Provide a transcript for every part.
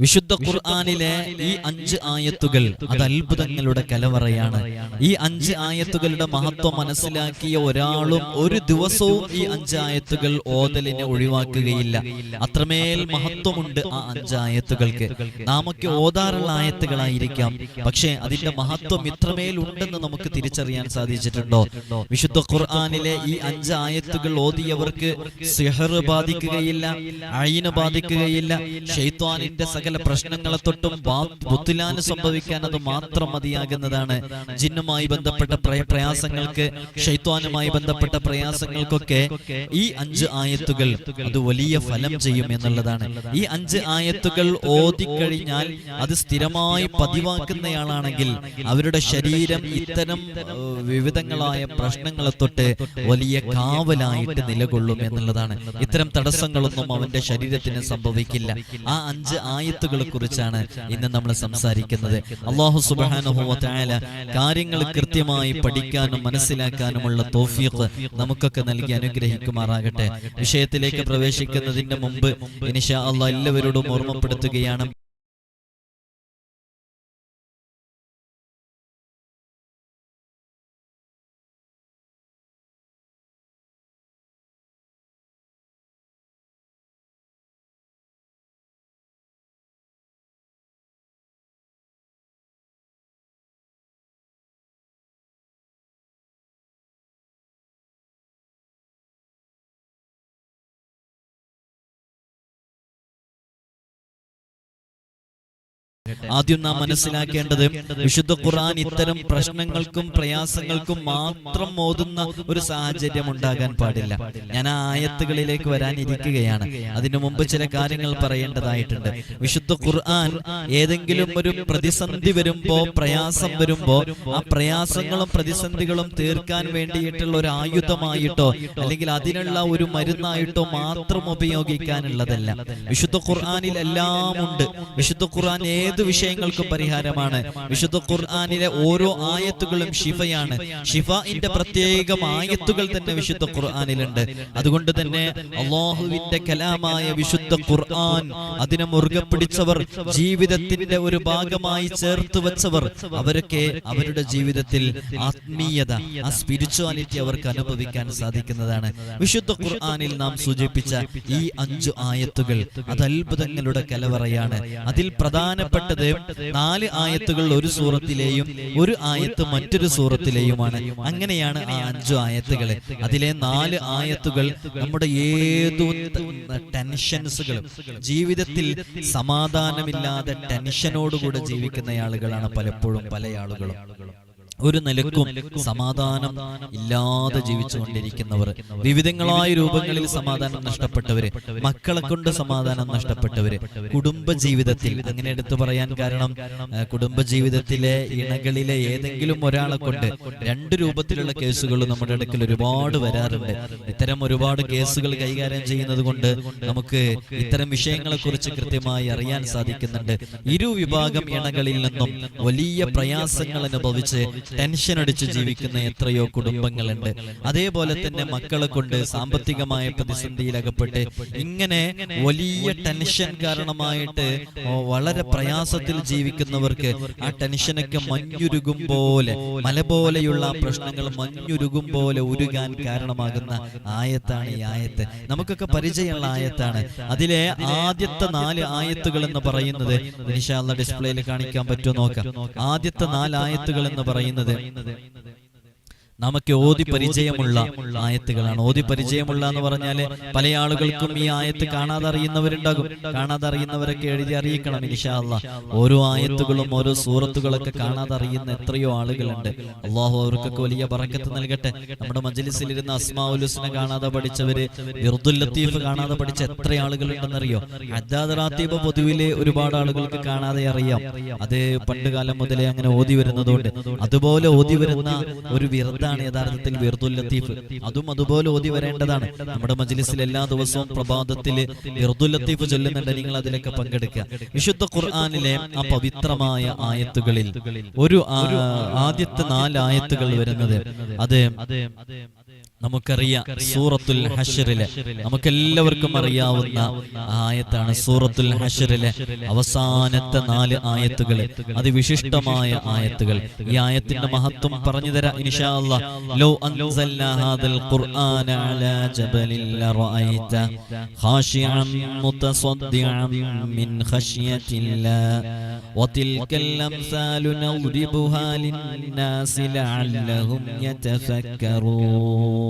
വിശുദ്ധ ഖുർആാനിലെ ഈ അഞ്ച് ആയത്തുകൾ അത് അത്ഭുതങ്ങളുടെ കലവറയാണ്. ഈ അഞ്ച് ആയത്തുകളുടെ മഹത്വം മനസ്സിലാക്കിയ ഒരാളും ഒരു ദിവസവും ഈ അഞ്ച് ആയത്തുകൾ ഓതലിനെ ഒഴിവാക്കുകയില്ല. അത്രമേൽ മഹത്വമുണ്ട് ആ അഞ്ച് ആയത്തുകൾക്ക്. നാമൊക്കെ ഓതാറുള്ള ആയത്തുകളായിരിക്കാം. പക്ഷേ അതിന്റെ മഹത്വം ഇത്രമേൽ ഉണ്ടെന്ന് നമുക്ക് തിരിച്ചറിയാൻ സാധിച്ചിട്ടുണ്ടോ? വിശുദ്ധ ഖുർആാനിലെ ഈ അഞ്ച് ആയത്തുകൾ ഓതിയവർക്ക് സിഹർ ബാധിക്കുകയില്ല അയിന് ബാധിക്കുകയില്ല ഷെയ്ത്വാനിന്റെ സകല പ്രശ്നങ്ങളെ തൊട്ടും ബുദ്ധിലാന് സംഭവിക്കാൻ അത് മാത്രം മതിയാകുന്നതാണ്. ജിന്നുമായി ബന്ധപ്പെട്ട പ്രയ- പ്രയാസങ്ങൾക്ക് ഷൈത്വാനുമായി ബന്ധപ്പെട്ട പ്രയാസങ്ങൾക്കൊക്കെ ഈ അഞ്ച് ആയത്തുകൾ അത് വലിയ ഫലം ചെയ്യും എന്നുള്ളതാണ്. ഈ അഞ്ച് ആയത്തുകൾ ഓതിക്കഴിഞ്ഞാൽ അത് സ്ഥിരമായി പതിവാക്കുന്നയാളാണെങ്കിൽ അവരുടെ ശരീരം ഇത്തരം വിവിധങ്ങളായ പ്രശ്നങ്ങളെ തൊട്ട് വലിയ കാവലായിട്ട് നിലകൊള്ളും എന്നുള്ളതാണ്. ഇത്തരം തടസ്സങ്ങളൊന്നും അവന്റെ ശരീരത്തിന് സംഭവിക്കില്ല. ആ അഞ്ച് ആയത്തുകളെ കുറിച്ചാണ് ഇന്ന് നമ്മൾ സംസാരിക്കുന്നത്. അള്ളാഹു സുബാനുഭവത്തായ കാര്യങ്ങൾ കൃത്യമായി പഠിക്കാനും മനസ്സിലാക്കാനുമുള്ള തോഫീഖ് നമുക്കൊക്കെ നൽകി അനുഗ്രഹിക്കുമാറാകട്ടെ. വിഷയത്തിലേക്ക് പ്രവേശിക്കുന്നതിന് മുമ്പ് ഇനിഷാ അള്ളാഹ് എല്ലാവരോടും ഓർമ്മപ്പെടുത്തുകയാണ്. ആദ്യം നാം മനസ്സിലാക്കേണ്ടത് വിശുദ്ധ ഖുർആൻ ഇത്തരം പ്രശ്നങ്ങൾക്കും പ്രയാസങ്ങൾക്കും മാത്രം ഓതുന്ന ഒരു സാഹചര്യം ഉണ്ടാകാൻ പാടില്ല. ഞാൻ ആ ആയത്തുകളിലേക്ക് വരാനിരിക്കുകയാണ്. അതിനു മുമ്പ് ചില കാര്യങ്ങൾ പറയേണ്ടതായിട്ടുണ്ട്. വിശുദ്ധ ഖുർആൻ ഏതെങ്കിലും ഒരു പ്രതിസന്ധി വരുമ്പോ പ്രയാസം വരുമ്പോ ആ പ്രയാസങ്ങളും പ്രതിസന്ധികളും തീർക്കാൻ വേണ്ടിയിട്ടുള്ള ഒരു ആയുധമായിട്ടോ അല്ലെങ്കിൽ അതിനുള്ള ഒരു മരുന്നായിട്ടോ മാത്രം ഉപയോഗിക്കാനുള്ളതല്ല. വിശുദ്ധ ഖുർആാനിൽ എല്ലാം ഉണ്ട്. വിശുദ്ധ ഖുർആൻ ഏത് വിഷയങ്ങൾക്കും പരിഹാരമാണ്. വിശുദ്ധ ഖുർആാനിലെ ഓരോ ആയത്തുകളും ഷിഫയാണ് ഷിഫയിന്റെ പ്രത്യേകം ആയത്തുകൾ തന്നെ വിശുദ്ധ ഖുർആാനിലുണ്ട്. അതുകൊണ്ട് തന്നെ അള്ളാഹുവിന്റെ കലാമായ വിശുദ്ധ ഖുർആൻ അതിനെ മുറുകെ പിടിച്ചവർ ജീവിതത്തിന്റെ ഒരു ഭാഗമായി ചേർത്ത് വെച്ചവർ അവരൊക്കെ അവരുടെ ജീവിതത്തിൽ ആത്മീയത ആ സ്പിരിച്വാലിറ്റി അവർക്ക് അനുഭവിക്കാൻ സാധിക്കുന്നതാണ്. വിശുദ്ധ ഖുർആാനിൽ നാം സൂചിപ്പിച്ച ഈ അഞ്ചു ആയത്തുകൾ അത് അത്ഭുതങ്ങളുടെ കലവറയാണ്. അതിൽ പ്രധാനപ്പെട്ടത് നാല് ആയത്തുകൾ ഒരു സൂറത്തിലെയും ഒരു ആയത്ത് മറ്റൊരു സൂറത്തിലെയുമാണ്. അങ്ങനെയാണ് ആ അഞ്ചു ആയത്തുകൾ അതിലെ നാല് ആയത്തുകൾ നമ്മുടെ ഏതു ടെൻഷൻസുകളും ജീവിതത്തിൽ സമാധാനമില്ലാതെ ടെൻഷനോടുകൂടെ ജീവിക്കുന്ന ആളുകളാണ് പലപ്പോഴും പല ആളുകളും. ഒരു നിലക്കും സമാധാനം ഇല്ലാതെ ജീവിച്ചുകൊണ്ടിരിക്കുന്നവർ. വിവിധങ്ങളായ രൂപങ്ങളിൽ സമാധാനം നഷ്ടപ്പെട്ടവര് മക്കളെ കൊണ്ട് സമാധാനം നഷ്ടപ്പെട്ടവര് കുടുംബ ജീവിതത്തിൽ അങ്ങനെ എടുത്തു പറയാൻ കാരണം കുടുംബ ജീവിതത്തിലെ ഇണകളിലെ ഏതെങ്കിലും ഒരാളെ കൊണ്ട് രണ്ട് രൂപത്തിലുള്ള കേസുകൾ നമ്മുടെ ഇടയ്ക്കിൽ ഒരുപാട് വരാറുണ്ട്. ഇത്തരം ഒരുപാട് കേസുകൾ കൈകാര്യം ചെയ്യുന്നത് കൊണ്ട് നമുക്ക് ഇത്തരം വിഷയങ്ങളെ കുറിച്ച് കൃത്യമായി അറിയാൻ സാധിക്കുന്നുണ്ട്. ഇരു വിഭാഗം ഇണകളിൽ നിന്നും വലിയ പ്രയാസങ്ങൾ അനുഭവിച്ച് ടെൻഷൻ അടിച്ച് ജീവിക്കുന്ന എത്രയോ കുടുംബങ്ങളുണ്ട്. അതേപോലെ തന്നെ മക്കളെ കൊണ്ട് സാമ്പത്തികമായ പ്രതിസന്ധിയിൽ അകപ്പെട്ട് ഇങ്ങനെ വലിയ ടെൻഷൻ കാരണമായിട്ട് വളരെ പ്രയാസത്തിൽ ജീവിക്കുന്നവർക്ക് ആ ടെൻഷനൊക്കെ മഞ്ഞുരുകും പോലെ മല പോലെയുള്ള പ്രശ്നങ്ങൾ മഞ്ഞുരുകും പോലെ ഉരുകാൻ കാരണമാകുന്ന ആയത്താണ് ഈ ആയത്ത്. നമുക്കൊക്കെ പരിചയമുള്ള ആയത്താണ്. അതിലെ ആദ്യത്തെ നാല് ആയത്തുകൾ എന്ന് പറയുന്നത് ഇൻഷാല്ല ഡിസ്പ്ലേയിൽ കാണിക്കാൻ പറ്റുമോ നോക്കാം. ആദ്യത്തെ നാല് ആയത്തുകൾ എന്ന് പറയുന്നത് പറയുന്നത്. നമുക്ക് ഓതി പരിചയമുള്ള ആയത്തുകളാണ്. ഓതി പരിചയമുള്ള എന്ന് പറഞ്ഞാൽ പല ആളുകൾക്കും ഈ ആയത്ത് കാണാതെ അറിയുന്നവരുണ്ടാകും കാണാതെ അറിയുന്നവരൊക്കെ എഴുതി അറിയിക്കണം ഇൻഷാല്ല ഓരോ ആയത്തുകളും ഓരോ സൂറത്തുകളൊക്കെ കാണാതെ അറിയുന്ന എത്രയോ ആളുകളുണ്ട്. അള്ളാഹു അവർക്കൊക്കെ വലിയ പറക്കത്ത് നൽകട്ടെ. നമ്മുടെ മജലിസിലിരുന്ന അസ്മാഉലുസിനെ കാണാതെ പഠിച്ചവര് ബിർദുൽ ലത്തീഫ് കാണാതെ പഠിച്ച എത്ര ആളുകളുണ്ടെന്നറിയോ? അജാദ് റാത്തീബ് പൊതുവിലെ ഒരുപാട് ആളുകൾക്ക് കാണാതെ അറിയാം അത് പണ്ട് കാലം മുതലേ അങ്ങനെ ഓതി വരുന്നതുകൊണ്ട്. അതുപോലെ ഓതി വരുന്ന ഒരു വിറുതാണ് യഥാർത്ഥത്തിൽ വിർദുൽ ലത്തീഫ്. അതും അതുപോലെ ഓതി വരേണ്ടതാണ്. നമ്മുടെ മജ്ലിസിൽ എല്ലാ ദിവസവും പ്രഭാതത്തിൽ വിർദുൽ ലത്തീഫ് ചൊല്ലുന്നുണ്ട്. നിങ്ങൾ അതിലൊക്കെ പങ്കെടുക്കുക. വിശുദ്ധ ഖുർആാനിലെ ആ പവിത്രമായ ആയത്തുകളിൽ ഒരു ആദ്യത്തെ നാല് ആയത്തുകൾ വരുന്നത്. അത് നമുക്കറിയാം സൂറത്തുൽ ഹഷറിലെ നമുക്കെല്ലാവർക്കും അറിയാവുന്ന ആയത്താണ് സൂറത്തുൽ ഹഷറിലെ അവസാനത്തെ നാല് ആയത്തുകൾ. അതിവിശിഷ്ടമായ ആയത്തുകൾ. ഈ ആയത്തിന്റെ മഹത്വം പറഞ്ഞു തരാം ലോ ഹാദൽ ഖുർആന അലാ ജബലിൻ ലറഅയ്ത ഖാശിഅൻ മുതസദ്ദിഅൻ മിൻ ഖശ്യതില്ലാ വതിൽകൽ അംസാലു നദ്രിബുഹാ ലിന്നാസി ലഅല്ലഹും യതഫക്കറൂൻ.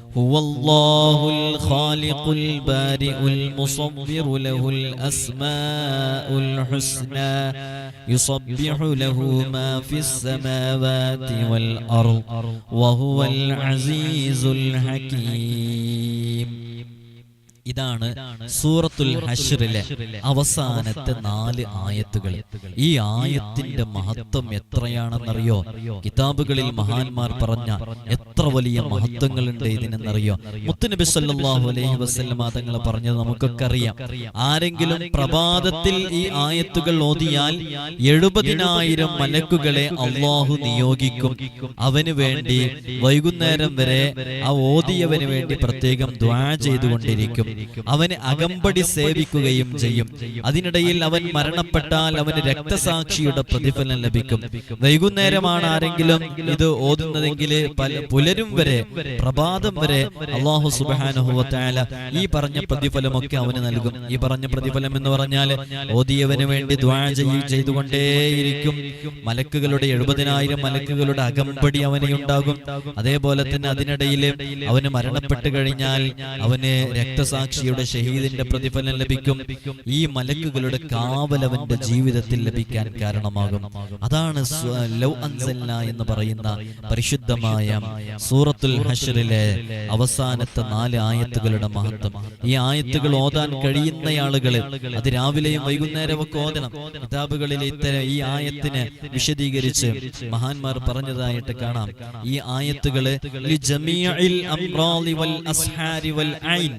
هو الله الخالق البارئ المصور له الأسماء الحسنى يصبح له ما في السماوات والأرض وهو العزيز الحكيم. ഇതാണ് സൂറത്തുൽ ഹഷറിലെ അവസാനത്തെ നാല് ആയത്തുകൾ. ഈ ആയത്തിന്റെ മഹത്വം എത്രയാണെന്നറിയോ? കിതാബുകളിൽ മഹാന്മാർ പറഞ്ഞ എത്ര വലിയ മഹത്വങ്ങളുണ്ട് ഇതിനെന്നറിയോ? മുത്തുനബി സല്ലല്ലാഹു അലൈഹി വസല്ലമ തങ്ങൾ പറഞ്ഞത് നമുക്കൊക്കെ അറിയാം. ആരെങ്കിലും പ്രഭാതത്തിൽ ഈ ആയത്തുകൾ ഓതിയാൽ എഴുപതിനായിരം മലക്കുകളെ അള്ളാഹു നിയോഗിക്കും. അവന് വേണ്ടി വൈകുന്നേരം വരെ ആ ഓതിയവന് വേണ്ടി പ്രത്യേകം ദ്വാ ചെയ്തുകൊണ്ടിരിക്കും. അവന് അകമ്പടി സേവിക്കുകയും ചെയ്യും. അതിനിടയിൽ അവൻ മരണപ്പെട്ടാൽ അവന് രക്തസാക്ഷിയുടെ പ്രതിഫലം ലഭിക്കും. വൈകുന്നേരമാണ് ആരെങ്കിലും ഇത് ഓതുന്നതെങ്കിൽ പല പുലരും വരെ പ്രഭാതം വരെ അള്ളാഹു സുബാനുഹുവത്തായ ഈ പറഞ്ഞ പ്രതിഫലമൊക്കെ അവന് നൽകും. ഈ പറഞ്ഞ പ്രതിഫലം എന്ന് പറഞ്ഞാൽ ഓതിയവന് വേണ്ടി ദ്വാ ചെയ്- ചെയ്തുകൊണ്ടേയിരിക്കും മലക്കുകളുടെ എഴുപതിനായിരം മലക്കുകളുടെ അകമ്പടി അവനെ ഉണ്ടാകും. അതേപോലെ തന്നെ അതിനിടയിൽ അവന് മരണപ്പെട്ടു കഴിഞ്ഞാൽ അവന് രക്തസാക്ഷിയുടെ ഷഹീദിന്റെ പ്രതിഫലം ലഭിക്കും. ഈ മലക്കുകളുടെ കാവലവന്റെ ജീവിതത്തിൽ ലഭിക്കാൻ കാരണമാകും. അതാണ് ലൗ അൻസല്ല എന്ന് പറയുന്ന പരിശുദ്ധമായ സൂറത്തുൽ ഹഷറിലെ അവസാനത്തെ നാല് ആയത്തുകളുടെ മഹത്വം. ഈ ആയത്തുകൾ ഓതാൻ കഴിയുന്ന ആളുകൾ അത് രാവിലെയും വൈകുന്നേരവും ഒക്കെ ഓതണം. കിതാബുകളിൽ ഇത്തരം ഈ ആയത്തിനെ വിശദീകരിച്ച് മഹാന്മാർ പറഞ്ഞതായിട്ട് കാണാം. ഈ ആയത്തുകൾ വൽ അസ്ഹാരി വൽ ഐൻ.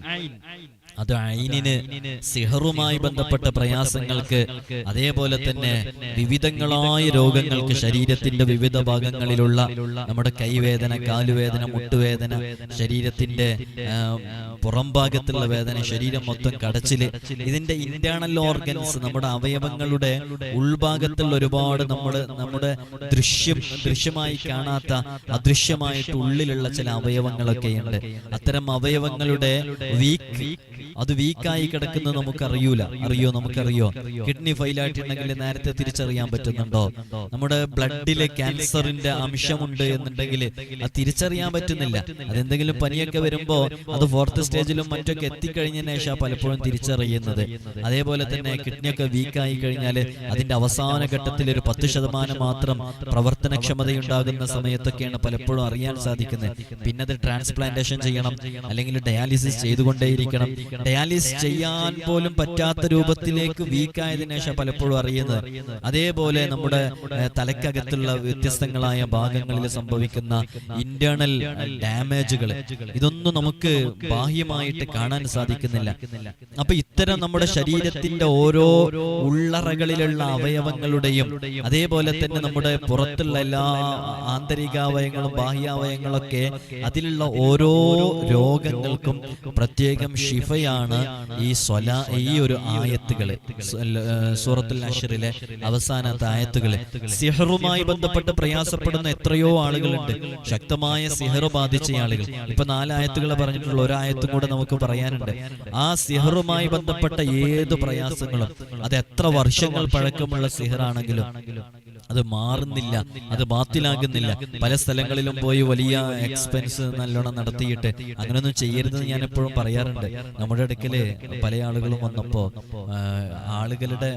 അത് അയിനിന് സിഹറുമായി ബന്ധപ്പെട്ട പ്രയാസങ്ങൾക്ക് അതേപോലെ തന്നെ വിവിധങ്ങളായ രോഗങ്ങൾക്ക് ശരീരത്തിന്റെ വിവിധ ഭാഗങ്ങളിലുള്ള നമ്മുടെ കൈവേദന കാലുവേദന മുട്ടുവേദന ശരീരത്തിന്റെ പുറം പുറംഭാഗത്തുള്ള വേദന ശരീരം മൊത്തം കടച്ചിൽ ഇതിന്റെ ഇന്റേണൽ ഓർഗൻസ് നമ്മുടെ അവയവങ്ങളുടെ ഉൾഭാഗത്തുള്ള ഒരുപാട് നമ്മൾ നമ്മുടെ ദൃശ്യം ദൃശ്യമായി കാണാത്ത അദൃശ്യമായിട്ട് ഉള്ളിലുള്ള ചില അവയവങ്ങളൊക്കെ ഉണ്ട് അത്തരം അവയവങ്ങളുടെ വീക്ക് അത് വീക്കായി കിടക്കുന്ന നമുക്കറിയൂല. അറിയോ? നമുക്കറിയോ? കിഡ്നി ഫെയിലായിട്ടുണ്ടെങ്കിൽ നേരത്തെ തിരിച്ചറിയാൻ പറ്റുന്നുണ്ടോ? നമ്മുടെ ബ്ലഡിലെ ക്യാൻസറിന്റെ അംശമുണ്ട് എന്നുണ്ടെങ്കിൽ അത് തിരിച്ചറിയാൻ പറ്റുന്നില്ല. അതെന്തെങ്കിലും പനിയൊക്കെ വരുമ്പോ അത് ഫോർത്ത് സ്റ്റേജിലും മറ്റൊക്കെ എത്തിക്കഴിഞ്ഞതിന് ശേഷം പലപ്പോഴും തിരിച്ചറിയുന്നത്. അതേപോലെ തന്നെ കിഡ്നിയൊക്കെ വീക്കായി കഴിഞ്ഞാൽ അതിന്റെ അവസാന ഘട്ടത്തിൽ ഒരു പത്ത് ശതമാനം മാത്രം പ്രവർത്തനക്ഷമതയുണ്ടാകുന്ന സമയത്തൊക്കെയാണ് പലപ്പോഴും അറിയാൻ സാധിക്കുന്നത്. പിന്നെ അത് ട്രാൻസ്പ്ലാന്റേഷൻ ചെയ്യണം അല്ലെങ്കിൽ ഡയാലിസിസ് ചെയ്തുകൊണ്ടേയിരിക്കണം. ഡയാലിസിസ് ചെയ്യാൻ പോലും പറ്റാത്ത രൂപത്തിലേക്ക് വീക്കായതിനു ശേഷം പലപ്പോഴും അറിയുന്നത്. അതേപോലെ നമ്മുടെ തലക്കകത്തുള്ള വ്യത്യസ്തങ്ങളായ ഭാഗങ്ങളിൽ സംഭവിക്കുന്ന ഇന്റേണൽ ഡാമേജുകൾ ഇതൊന്നും നമുക്ക് ബാഹ്യമായിട്ട് കാണാൻ സാധിക്കുന്നില്ല. അപ്പൊ ഇത്തരം നമ്മുടെ ശരീരത്തിന്റെ ഓരോ ഉള്ളറകളിലുള്ള അവയവങ്ങളുടെയും അതേപോലെ തന്നെ നമ്മുടെ പുറത്തുള്ള എല്ലാ ആന്തരികാവയങ്ങളും ബാഹ്യാവയങ്ങളൊക്കെ അതിലുള്ള ഓരോ രോഗങ്ങൾക്കും പ്രത്യേകം ഷിഫയാണ് ഈ സ്വല ഈ ഒരു ആയത്തുകൾ. സൂറത്തുൽ അഷറിലെ അവസാനത്തെ ആയത്തുകൾ. സിഹറുമായി ബന്ധപ്പെട്ട് പ്രയാസപ്പെടുന്ന എത്രയോ ആളുകളുണ്ട്. ശക്തമായ സിഹറ് ബാധിച്ച ആളുകൾ. ഇപ്പൊ നാലായത്തുകൾ പറഞ്ഞിട്ടുള്ള ഒരായത്തും കൂടെ നമുക്ക് പറയാനുണ്ട്. ആ സിഹറുമായി ബന്ധപ്പെട്ട ഏത് പ്രയാസങ്ങളും അത് എത്ര വർഷങ്ങൾ പഴക്കമുള്ള സിഹറാണെങ്കിലും അത് മാറുന്നില്ല അത് ബാത്തിലാകുന്നില്ല. പല സ്ഥലങ്ങളിലും പോയി വലിയ എക്സ്പെൻസ് നല്ലോണം നടത്തിയിട്ട് അങ്ങനെയൊന്നും ചെയ്യരുതെന്ന് ഞാൻ എപ്പോഴും പറയാറുണ്ട്. നമ്മുടെ അടുക്കൽ പല ആളുകളും വന്നപ്പോ ആളുകളുടെ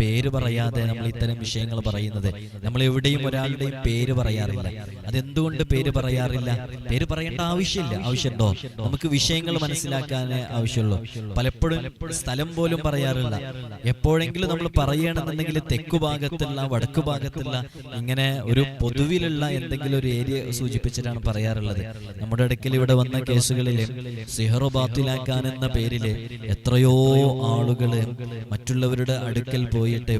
പേര് പറയാതെ നമ്മൾ ഇത്തരം വിഷയങ്ങൾ പറയുന്നത്. നമ്മൾ എവിടെയും ഒരാളുടെയും പേര് പറയാറില്ല. അതെന്തുകൊണ്ട് പേര് പറയാറില്ല? പേര് പറയേണ്ട ആവശ്യമില്ല. ആവശ്യമുണ്ടോ? നമുക്ക് വിഷയങ്ങൾ മനസ്സിലാക്കാനേ ആവശ്യമുള്ളൂ. പലപ്പോഴും സ്ഥലം പോലും പറയാറില്ല. എപ്പോഴെങ്കിലും നമ്മൾ പറയണമെന്നുണ്ടെങ്കിൽ തെക്കു ഭാഗത്തുള്ള വടക്കു ഭാഗത്തുള്ള ഇങ്ങനെ ഒരു പൊതുവിലുള്ള എന്തെങ്കിലും ഒരു ഏരിയ സൂചിപ്പിച്ചിട്ടാണ് പറയാറുള്ളത്. നമ്മുടെ അടുക്കൽ ഇവിടെ വന്ന കേസുകളിൽ സിഹറു ബാത്തിലാക്കാൻ എന്ന പേരിൽ എത്രയോ ആളുകൾ മറ്റുള്ളവരുടെ അടുക്കൽ പോയിട്ട്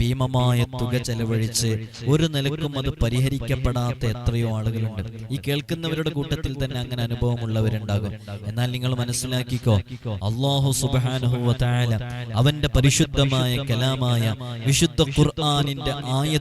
ഭീമമായ തുക ചെലവഴിച്ച് ഒരു നിലക്കും അത് പരിഹരിക്കപ്പെടാത്ത എത്രയോ ആളുകളുണ്ട്. ഈ കേൾക്കുന്നവരുടെ കൂട്ടത്തിൽ തന്നെ അങ്ങനെ അനുഭവമുള്ളവരുണ്ടാകും എന്നാൽ നിങ്ങൾ മനസ്സിലാക്കിക്കോ അള്ളാഹു സുബ്ഹാനഹു വ അവന്റെ പരിശുദ്ധമായ കലാമായ വിശുദ്ധ ഖുർആനിന്റെ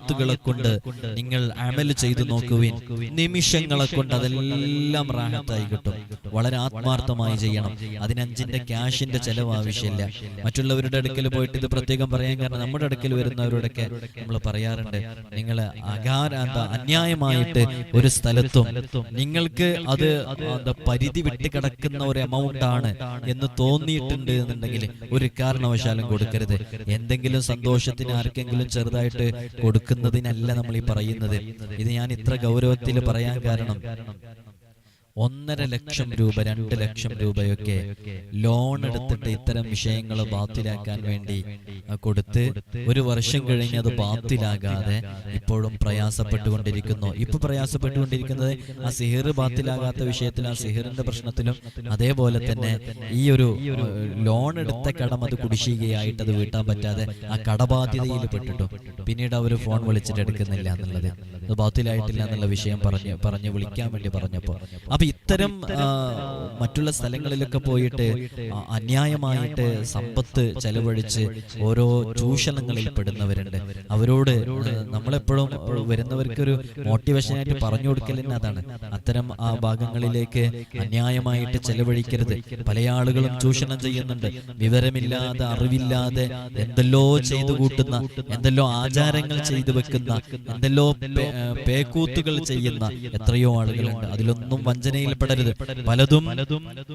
ആയത്തുകളെ കൊണ്ട് നിങ്ങൾ അമൽ ചെയ്തു നോക്കുവിൻ. നിമിഷങ്ങളെ കൊണ്ട് അതെല്ലാം റാഹത്തായി കിട്ടും. വളരെ ആത്മാർത്ഥമായി ചെയ്യണം. അതിനഞ്ചിന്റെ ക്യാഷിന്റെ ചെലവ് ആവശ്യമില്ല. മറ്റുള്ളവരുടെ അടുക്കൽ പോയിട്ട് ഇത് പ്രത്യേകം പറയാൻ കാരണം നമ്മുടെ അടുക്കൽ വരുന്നവരോടൊക്കെ നമ്മൾ പറയാറുണ്ട് നിങ്ങൾ അകാര അന്യായമായിട്ട് ഒരു സ്ഥലത്തും നിങ്ങൾക്ക് അത് പരിധി വിട്ട് കിടക്കുന്ന ഒരു എമൗണ്ട് ആണ് എന്ന് തോന്നിയിട്ടുണ്ട് എന്നുണ്ടെങ്കിൽ ഒരു കാരണവശാലും കൊടുക്കരുത്. എന്തെങ്കിലും സന്തോഷത്തിന് ആർക്കെങ്കിലും ചെറുതായിട്ട് കൊടുക്കുന്നതിനല്ല നമ്മൾ ഈ പറയുന്നത്. ഇത് ഞാൻ ഇത്ര ഗൗരവത്തിൽ പറയാൻ കാരണം. ഒന്നര ലക്ഷം രൂപ രണ്ട് ലക്ഷം രൂപയൊക്കെ ലോൺ എടുത്തിട്ട് ഇത്തരം വിഷയങ്ങൾ ബാത്തിലാക്കാൻ വേണ്ടി കൊടുത്ത് ഒരു വർഷം കഴിഞ്ഞ് അത് ബാത്തിലാകാതെ ഇപ്പോഴും പ്രയാസപ്പെട്ടുകൊണ്ടിരിക്കുന്നു. ഇപ്പൊ പ്രയാസപ്പെട്ടുകൊണ്ടിരിക്കുന്നത് ആ സിഹിർ ബാത്തിലാകാത്ത വിഷയത്തിൽ ആ സിഹിറിന്റെ പ്രശ്നത്തിലും അതേപോലെ തന്നെ ഈ ഒരു ലോൺ എടുത്ത കടം അത് കുടിശ്ശികയായിട്ട് അത് വീട്ടാൻ പറ്റാതെ ആ കടബാധ്യതയിൽ പെട്ടിട്ടു. പിന്നീട് അവർ ഫോൺ വിളിച്ചിട്ട് എടുക്കുന്നില്ല എന്നുള്ളത്. അത് ബാത്തിലായിട്ടില്ല എന്നുള്ള വിഷയം പറഞ്ഞു പറഞ്ഞ് വിളിക്കാൻ വേണ്ടി പറഞ്ഞപ്പോ അപ്പൊ ഇത്തരം മറ്റുള്ള സ്ഥലങ്ങളിലൊക്കെ പോയിട്ട് അന്യായമായിട്ട് സമ്പത്ത് ചെലവഴിച്ച് ഓരോ ചൂഷണങ്ങളിൽ പെടുന്നവരുണ്ട്. അവരോട് നമ്മളെപ്പോഴും വരുന്നവർക്കൊരു മോട്ടിവേഷനായിട്ട് പറഞ്ഞു കൊടുക്കലിന് അതാണ് അത്തരം ആ ഭാഗങ്ങളിലേക്ക് അന്യായമായിട്ട് ചെലവഴിക്കരുത്. പല ആളുകളും ചൂഷണം ചെയ്യുന്നുണ്ട്. വിവരമില്ലാതെ അറിവില്ലാതെ എന്തെല്ലോ ചെയ്തു കൂട്ടുന്ന എന്തെല്ലോ ആചാരങ്ങൾ ചെയ്തു വെക്കുന്ന എന്തെല്ലോ പേക്കൂത്തുകൾ ചെയ്യുന്ന എത്രയോ ആളുകളുണ്ട്. അതിലൊന്നും വഞ്ചനയിൽപ്പെടരുത്. പലതും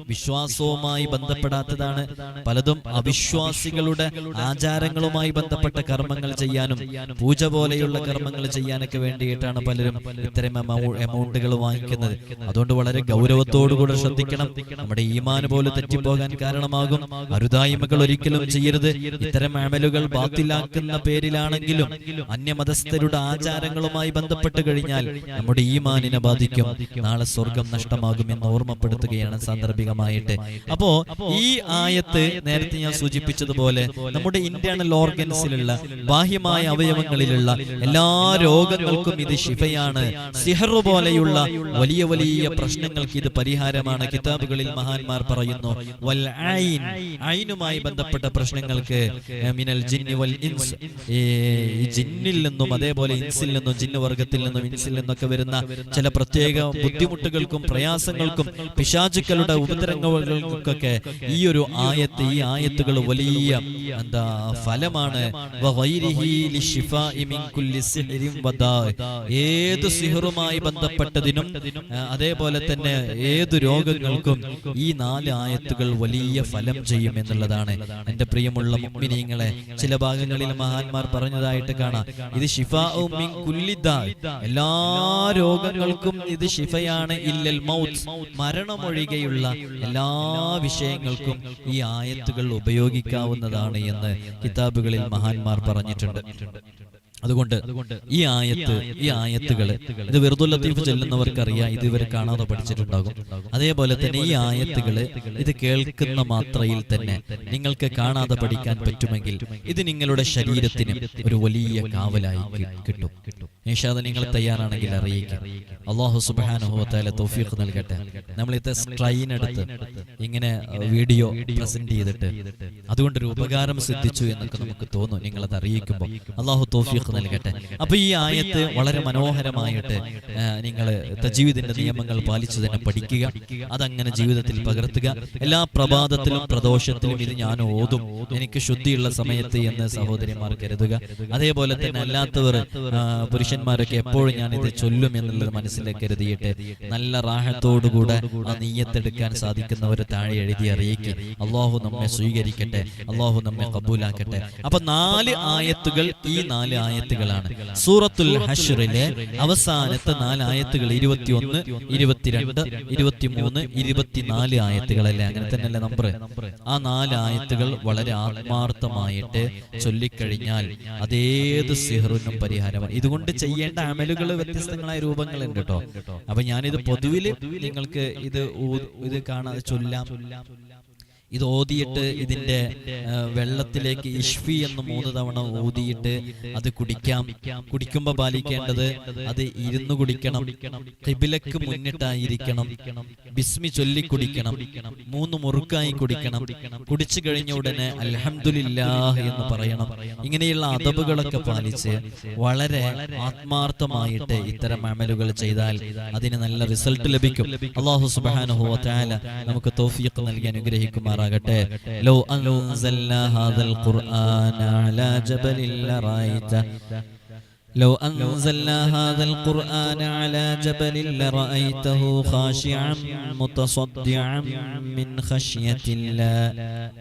വിശ്വാസവുമായി ബന്ധപ്പെടാത്തതാണ്. പലതും അവിശ്വാസികളുടെ ആചാരങ്ങളുമായി ബന്ധപ്പെട്ട കർമ്മങ്ങൾ ചെയ്യാനും പൂജ പോലെയുള്ള കർമ്മങ്ങൾ ചെയ്യാനൊക്കെ വേണ്ടിയിട്ടാണ് പലരും ഇത്തരം എമൗണ്ടുകൾ വാങ്ങിക്കുന്നത്. അതുകൊണ്ട് വളരെ ഗൗരവത്തോടുകൂടെ ശ്രദ്ധിക്കണം. നമ്മുടെ ഈമാന് പോലെ തെറ്റിപ്പോകാൻ കാരണമാകും. അരുതായ്മകൾ ഒരിക്കലും ചെയ്യരുത്. ഇത്തരം അമലുകൾ ബാത്തിലാക്കുന്ന പേരിലാണെങ്കിലും അന്യമതസ്ഥരുടെ ആചാരങ്ങളുമായി ബന്ധപ്പെട്ട് കഴിഞ്ഞാൽ നമ്മുടെ ഈമാനിനെ ബാധിക്കും. നാളെ സ്വർഗം നഷ്ടമാകുമെന്ന് ഓർമ്മപ്പെടുത്തുകയാണ് സാന്ദർഭികമായിട്ട്. അപ്പോ ഈ ആയത്ത് നേരത്തെ ഞാൻ സൂചിപ്പിച്ചതുപോലെ നമ്മുടെ ഇന്റേണൽ ഓർഗൻസിലുള്ള ബാഹ്യമായ അവയവങ്ങളിലുള്ള എല്ലാ രോഗങ്ങൾക്കും ഇത് ശിഫയാണ്. സിഹറു പോലെയുള്ള വലിയ വലിയ പ്രശ്നങ്ങൾക്ക് ഇത് പരിഹാരമാണ്. കിതാബുകളിൽ മഹാന്മാർ പറയുന്നു വൽ ഐൻ ഐനുമായി ബന്ധപ്പെട്ട പ്രശ്നങ്ങൾക്ക് മിനൽ ജിന്നി വൽ ഇൻസ് ജിന്നിൽ നിന്നും അതേപോലെ ഇൻസിൽ നിന്നും ജിന്നു വർഗത്തിൽ നിന്നും ഇൻസിൽ നിന്നൊക്കെ വരുന്ന ചില പ്രത്യേക ബുദ്ധിമുട്ടുകൾക്കും പ്രയാസങ്ങൾക്കും പിശാചുക്കളുടെ ഉപദ്രവങ്ങൾക്കൊക്കെ ഈ ഒരു ആയത്ത് ഈ ആയത്തുകൾ വലിയ എന്താ ഫലമാണ്. ഏത് സിഹറുമായി ബന്ധപ്പെട്ടതിനും അതേപോലെ തന്നെ ഏത് രോഗങ്ങൾക്കും ഈ നാല് ആയത്തുകൾ വലിയ ഫലം ചെയ്യും എന്നുള്ളതാണ് എന്റെ പ്രിയമുള്ള മുഅ്മിനീങ്ങളെ ചില ഭാഗങ്ങളിൽ മഹാന്മാർ പറഞ്ഞതായിട്ട് കാണാം ഇത് ദാ. എല്ലാ രോഗങ്ങൾക്കും ഇത് ഷിഫയാണ് ഇല്ലൽ മൗത്ത് മരണമൊഴികെയുള്ള എല്ലാ വിഷയങ്ങൾക്കും ഈ ആയത്തുകൾ ഉപയോഗിക്കാവുന്നതാണ് എന്ന് കിതാബുകളിൽ മഹാന്മാർ പറഞ്ഞിട്ടുണ്ട്. അതുകൊണ്ട് ഈ ആയത്ത് ഈ ആയത്തുകൾ ഇത് വെറുതെ ലത്തീഫ് ചെല്ലുന്നവർക്കറിയാം ഇത് ഇവർ കാണാതെ പഠിച്ചിട്ടുണ്ടാകും. അതേപോലെ തന്നെ ഈ ആയത്തുകൾ ഇത് കേൾക്കുന്ന മാത്രയിൽ തന്നെ നിങ്ങൾക്ക് കാണാതെ പഠിക്കാൻ പറ്റുമെങ്കിൽ ഇത് നിങ്ങളുടെ ശരീരത്തിന് ഒരു വലിയ കാവലായി കിട്ടും. നിഷാദ് നിങ്ങൾ തയ്യാറാണെങ്കിൽ അറിയിക്കാം. അള്ളാഹു സുബാനുഭവത്താലെ തൗഫീഖ് നൽകട്ടെ. നമ്മൾ ഇത് സ്ട്രൈൻ എടുത്ത് ഇങ്ങനെ വീഡിയോ പ്രസന്റ് ചെയ്തിട്ട് അതുകൊണ്ടൊരു ഉപകാരം സിദ്ധിച്ചു എന്നൊക്കെ നമുക്ക് തോന്നും. നിങ്ങളത് അറിയിക്കുമ്പോൾ അള്ളാഹു തൗഫീഖ് തൗഫീഖ് നൽകട്ടെ. അപ്പൊ ഈ ആയത്ത് വളരെ മനോഹരമായിട്ട് നിങ്ങൾ തജീവിദിന്റെ നിയമങ്ങൾ പാലിച്ചു തന്നെ പഠിക്കുക. അതങ്ങനെ ജീവിതത്തിൽ പകർത്തുക. എല്ലാ പ്രഭാതത്തിലും പ്രദോഷത്തിലും ഇത് ഞാൻ ഓതും. എനിക്ക് ശുദ്ധിയുള്ള സമയത്ത് എന്ന് സഹോദരിമാർ കരുതുക. അതേപോലെ തന്നെ അല്ലാത്തവർ പുരുഷന്മാരൊക്കെ എപ്പോഴും ഞാൻ ഇത് ചൊല്ലും എന്നുള്ളത് മനസ്സിലേക്ക് കരുതിയിട്ട് നല്ല റാഹത്തോടുകൂടെ ആ നീയത്തെടുക്കാൻ സാധിക്കുന്നവരെ താഴെ എഴുതി അറിയിക്കുക അള്ളാഹു നമ്മെ സ്വീകരിക്കട്ടെ. അള്ളാഹു നമ്മെ കബൂലാക്കട്ടെ. അപ്പൊ നാല് ആയത്തുകൾ ഈ നാല് ആയത്തുകളാണ്. സൂറത്തുൽ ഹഷറിലെ അവസാനത്തെ നാല് ആയത്തുകൾ ഇരുപത്തിയൊന്ന് ഇരുപത്തിരണ്ട് ഇരുപത്തിമൂന്ന് ഇരുപത്തിനാല് ആയത്തുകളല്ലേ? അങ്ങനെ തന്നെയല്ലേ നമ്പർ? ആ നാല് ആയത്തുകൾ വളരെ ആത്മാർത്ഥമായിട്ട് ചൊല്ലിക്കഴിഞ്ഞാൽ അതേത് സിഹറിനും പരിഹാരമാണ്. ഇതുകൊണ്ട് ചെയ്യേണ്ട അമലുകൾ വ്യത്യസ്തങ്ങളായ രൂപങ്ങളുണ്ട് കേട്ടോ. അപ്പൊ ഞാനിത് പൊതുവിൽ നിങ്ങൾക്ക് ഇത് ഇത് കാണാതെ ചൊല്ലാം. ഇത് ഓതിയിട്ട് ഇതിന്റെ വെള്ളത്തിലേക്ക് ഇഷ്ഫി എന്ന് മൂന്ന് തവണ ഊതിയിട്ട് അത് കുടിക്കാം. കുടിക്കുമ്പോൾ പാലിക്കേണ്ടത് അത് ഇരുന്ന് കുടിക്കണം. കിബിലക്ക് മുന്നിട്ടായിരിക്കണം. ബിസ്മി ചൊല്ലി കുടിക്കണം. മൂന്ന് മുറുക്കായി കുടിക്കണം. കുടിച്ചു കഴിഞ്ഞ ഉടനെ അൽഹംദുലില്ലാഹ് എന്ന് പറയണം. ഇങ്ങനെയുള്ള അതബുകളൊക്കെ പാലിച്ച് വളരെ ആത്മാർത്ഥമായിട്ട് ഇത്തരം അമലുകൾ ചെയ്താൽ അതിന് നല്ല റിസൾട്ട് ലഭിക്കും. അള്ളാഹു സുബ്ഹാനഹു വ നമുക്ക് തോഫിയൊക്കെ നൽകി അനുഗ്രഹിക്കുമാറാകട്ടെ ലോ അൻസൽനാ ഹാദൽ ഖുർആന അലാ ജബലിൽ ലറഅയ്ത لو أنزلنا هذا القرآن على جبل لرأيته خاشعا متصدعا من خشية الله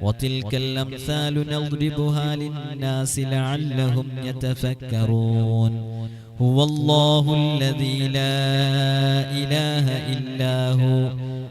وتلك الأمثال نضربها للناس لعلهم يتفكرون هو الله الذي لا إله إلا هو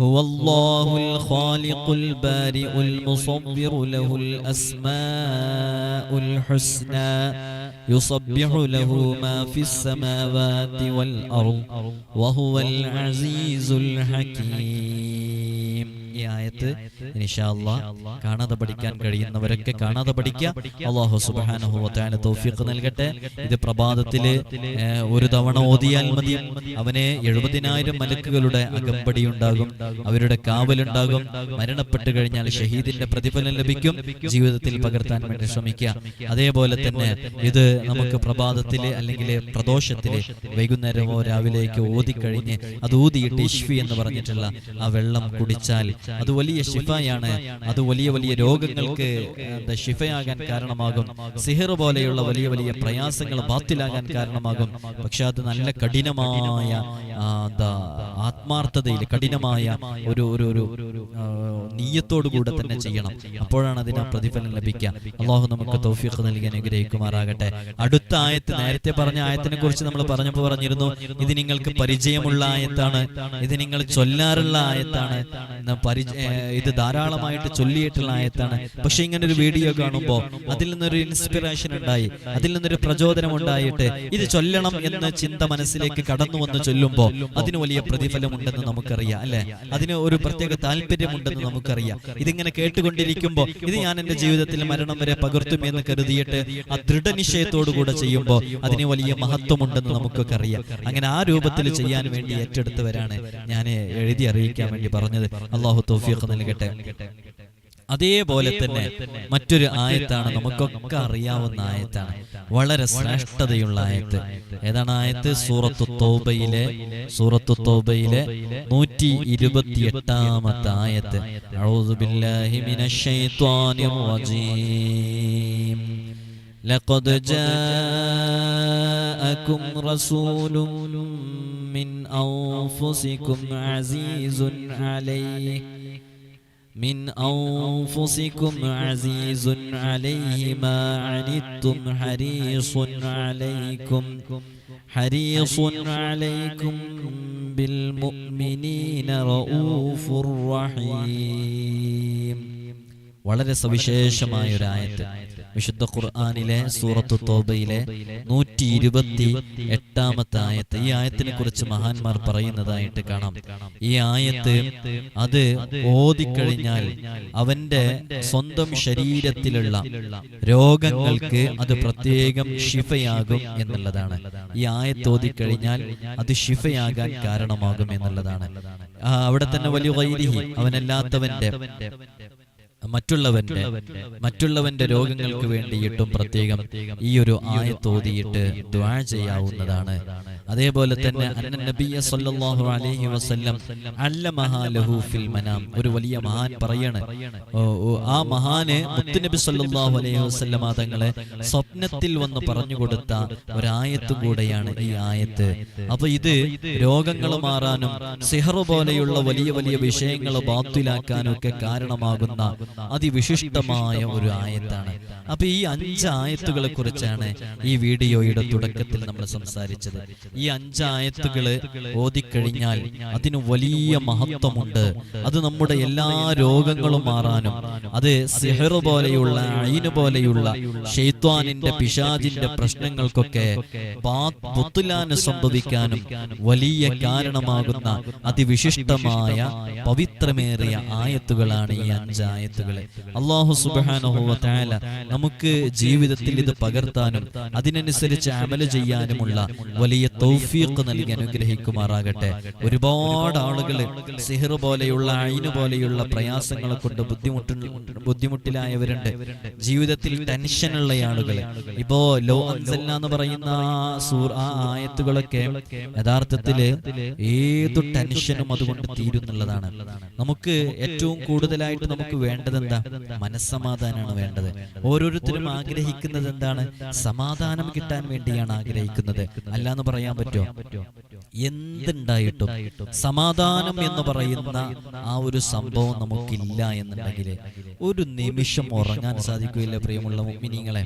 هو الله الخالق البارئ المصبر له الأسماء الحسنى يصبح له ما في السماوات والأرض وهو العزيز الحكيم. ഈ ആയത്ത് ഇൻഷാ അല്ലാ കാണാതെ പഠിക്കാൻ കഴിയുന്നവരൊക്കെ കാണാതെ പഠിക്കുക. അള്ളാഹു തആല തൗഫീഖ് നൽകട്ടെ. ഇത് പ്രഭാതത്തിൽ ഒരു തവണ ഓതിയാൽ മതി. അവനെ എഴുപതിനായിരം മലക്കുകളുടെ അകമ്പടി ഉണ്ടാകും അവരുടെ കാവലുണ്ടാകും. മരണപ്പെട്ടു കഴിഞ്ഞാൽ ഷഹീദിന്റെ പ്രതിഫലം ലഭിക്കും. ജീവിതത്തിൽ പകർത്താൻ വേണ്ടി ശ്രമിക്കുക. അതേപോലെ തന്നെ ഇത് നമുക്ക് പ്രഭാതത്തിൽ അല്ലെങ്കിൽ പ്രദോഷത്തിൽ വൈകുന്നേരമോ രാവിലേക്ക് ഓതിക്കഴിഞ്ഞ് അത് ഊതിയിട്ട് ഇഷ്ഫി എന്ന് പറഞ്ഞിട്ടുള്ള ആ വെള്ളം കുടിച്ചാൽ അത് വലിയ ഷിഫയാണ് അത് വലിയ വലിയ രോഗങ്ങൾക്ക് ഷിഫയാകാൻ കാരണമാകും. സിഹിർ പോലെയുള്ള വലിയ വലിയ പ്രയാസങ്ങൾ ബാത്തിലാകാൻ കാരണമാകും. പക്ഷെ അത് നല്ല കഠിനമായ എന്താ ആത്മാർത്ഥതയിൽ കഠിനമായ ഒരു ഒരു ഒരു നീയത്തോടു കൂടെ തന്നെ ചെയ്യണം. അപ്പോഴാണ് അതിന് പ്രതിഫലം ലഭിക്കുക. അള്ളാഹു നമുക്ക് തൗഫീഖ് നൽകി അനുഗ്രഹിക്കുമാറാകട്ടെ. അടുത്ത ആയത്ത് നേരത്തെ പറഞ്ഞ ആയത്തിനെ കുറിച്ച് നമ്മൾ പറഞ്ഞപ്പോൾ പറഞ്ഞിരുന്നു. ഇത് നിങ്ങൾക്ക് പരിചയമുള്ള ആയത്താണ്. ഇത് നിങ്ങൾ ചൊല്ലാറുള്ള ആയത്താണ്. ഇത് ധാരാളമായിട്ട് ചൊല്ലിയിട്ടുള്ള ആയത്താണ്. പക്ഷെ ഇങ്ങനെ ഒരു വീഡിയോ കാണുമ്പോൾ അതിൽ നിന്നൊരു ഇൻസ്പിറേഷൻ ഉണ്ടായി. അതിൽ നിന്നൊരു പ്രചോദനം ഉണ്ടായിട്ട് ഇത് ചൊല്ലണം എന്ന് ചിന്ത മനസ്സിലേക്ക് കടന്നു വന്ന് ചൊല്ലുമ്പോൾ അതിന് വലിയ പ്രതിഫലം ഉണ്ടെന്ന് നമുക്കറിയാം. അല്ലെ അതിന് ഒരു പ്രത്യേക താല്പര്യമുണ്ടെന്ന് നമുക്കറിയാം. ഇതിങ്ങനെ കേട്ടുകൊണ്ടിരിക്കുമ്പോൾ ഇത് ഞാൻ എന്റെ ജീവിതത്തിൽ മരണം വരെ പകർത്തും എന്ന് കരുതിയിട്ട് ആ ദൃഢനിശ്ചയത്തോടുകൂടെ ചെയ്യുമ്പോൾ അതിന് വലിയ മഹത്വമുണ്ടെന്ന് നമുക്കൊക്കെ അറിയാം അങ്ങനെ ആ രൂപത്തിൽ ചെയ്യാൻ വേണ്ടി ഏറ്റെടുത്തവരാണ് ഞാൻ എഴുതി അറിയിക്കാൻ വേണ്ടി പറഞ്ഞത് അള്ളാഹു തൗഫീഖ് നൽകട്ടെ അതേപോലെ തന്നെ മറ്റൊരു ആയത്താണ് നമുക്കൊക്കെ അറിയാവുന്ന ആയത്താണ് വളരെ ശ്രേഷ്ഠതയുള്ള ആയത്ത് ഏതാണ് ആയത്ത് സൂറത്തു തോബയിലെ സൂറത്തു തോബയിലെ നൂറ്റി ഇരുപത്തി എട്ടാമത്തെ ആയത്ത് അഊദു ബില്ലാഹി മിനശ് ശൈത്വാനിർ റജീം لقد جاءكم رسول من أنفسكم عزيز عليه من أنفسكم عزيز عليه ما عنتم حريص عليكم حريص عليكم بالمؤمنين رؤوف رحيم വളരെ സവിശേഷമായ ഒരു ആയത്ത് വിശുദ്ധ ഖുർആാനിലെ സൂറത്തു തോബയിലെ നൂറ്റി ഇരുപത്തി എട്ടാമത്തെ ആയത്ത് ഈ ആയത്തിനെ കുറിച്ച് മഹാന്മാർ പറയുന്നതായിട്ട് കാണാം. ഈ ആയത്ത് അത് ഓതിക്കഴിഞ്ഞാൽ അവന്റെ സ്വന്തം ശരീരത്തിലുള്ള രോഗങ്ങൾക്ക് അത് പ്രത്യേകം ശിഫയാകും എന്നുള്ളതാണ്. ഈ ആയത്ത് ഓതിക്കഴിഞ്ഞാൽ അത് ശിഫയാകാൻ കാരണമാകും എന്നുള്ളതാണ്. അവിടെ തന്നെ വലിയ വൈരിഹി അവനല്ലാത്തവന്റെ മറ്റുള്ളവന്റെ മറ്റുള്ളവന്റെ രോഗങ്ങൾക്ക് വേണ്ടിയിട്ടും പ്രത്യേകം ഈ ഒരു ആയത്തോതിയിട്ട് ദ്വാ ചെയ്യാവുന്നതാണ്. അതേപോലെ തന്നെ അലൈഹി വസല്ലം ഫിൽ മനാം. ഒരു വലിയ മഹാൻ പറയാണ്. ആ മഹാന് മുത്തുനബി സല്ലല്ലാഹു അലൈഹി വസല്ലം തങ്ങളെ സ്വപ്നത്തിൽ വന്ന് പറഞ്ഞു കൊടുത്ത ഒരായത്തും കൂടെയാണ് ഈ ആയത്ത്. അപ്പൊ ഇത് രോഗങ്ങൾ മാറാനും സിഹർ പോലെയുള്ള വലിയ വലിയ വിഷയങ്ങൾ ബാത്തിലാക്കാനും ഒക്കെ കാരണമാകുന്ന അതിവിശിഷ്ടമായ ഒരു ആയത്താണ്. അപ്പൊ ഈ അഞ്ച് ആയത്തുകളെ കുറിച്ചാണ് ഈ വീഡിയോയുടെ തുടക്കത്തിൽ നമ്മൾ സംസാരിച്ചത്. ഈ അഞ്ച് ആയത്തുകൾ ഓതിക്കഴിഞ്ഞാൽ അതിന് വലിയ മഹത്വമുണ്ട്. അത് നമ്മുടെ എല്ലാ രോഗങ്ങളും മാറാനും. അത് സിഹർ പോലെയുള്ള അയിന് പോലെയുള്ള ഷെയ്ത്വാനിന്റെ പിശാജിന്റെ പ്രശ്നങ്ങൾക്കൊക്കെ പുത്തുലാന് സംഭവിക്കാനും വലിയ കാരണമാകുന്ന അതിവിശിഷ്ടമായ പവിത്രമേറിയ ആയത്തുകളാണ് ഈ അഞ്ച് ആയത്തുകൾ അള്ളാഹു സുബാനുഭവ താല നമുക്ക് ജീവിതത്തിൽ ഇത് പകർത്താനും അതിനനുസരിച്ച് അമല ചെയ്യാനുമുള്ള വലിയ തൗഫീഖ് നൽകി അനുഗ്രഹിക്കുമാറാകട്ടെ. ഒരുപാട് ആളുകൾ സിഹർ പോലെയുള്ള അയിന് പോലെയുള്ള പ്രയാസങ്ങളെ കൊണ്ട് ബുദ്ധിമുട്ട് ബുദ്ധിമുട്ടിലായവരുണ്ട്. ജീവിതത്തിൽ ടെൻഷനുള്ള ആളുകൾ ഇപ്പോ ലോ അൻസല്ല എന്ന് പറയുന്ന ആ ആയത്തുകളൊക്കെ യഥാർത്ഥത്തിൽ ഏതു ടെൻഷനും അതുകൊണ്ട് തീരുന്നുള്ളതാണ്. നമുക്ക് ഏറ്റവും കൂടുതലായിട്ട് നമുക്ക് വേണ്ടത് എന്താ? മനസ്സമാധാനമാണ് വേണ്ടത്. ഓരോരുത്തരും ആഗ്രഹിക്കുന്നത് എന്താണ്? സമാധാനം കിട്ടാൻ വേണ്ടിയാണ് ആഗ്രഹിക്കുന്നത്. അല്ലാന്ന് പറയാൻ പറ്റുമോ? എന്തുണ്ടായിട്ടും സമാധാനം എന്ന് പറയുന്ന ആ ഒരു സംഭവം നമുക്കില്ല എന്നുണ്ടെങ്കിൽ ഒരു നിമിഷം ഉറങ്ങാൻ സാധിക്കുകയില്ല പ്രിയമുള്ള മിനിങ്ങളെ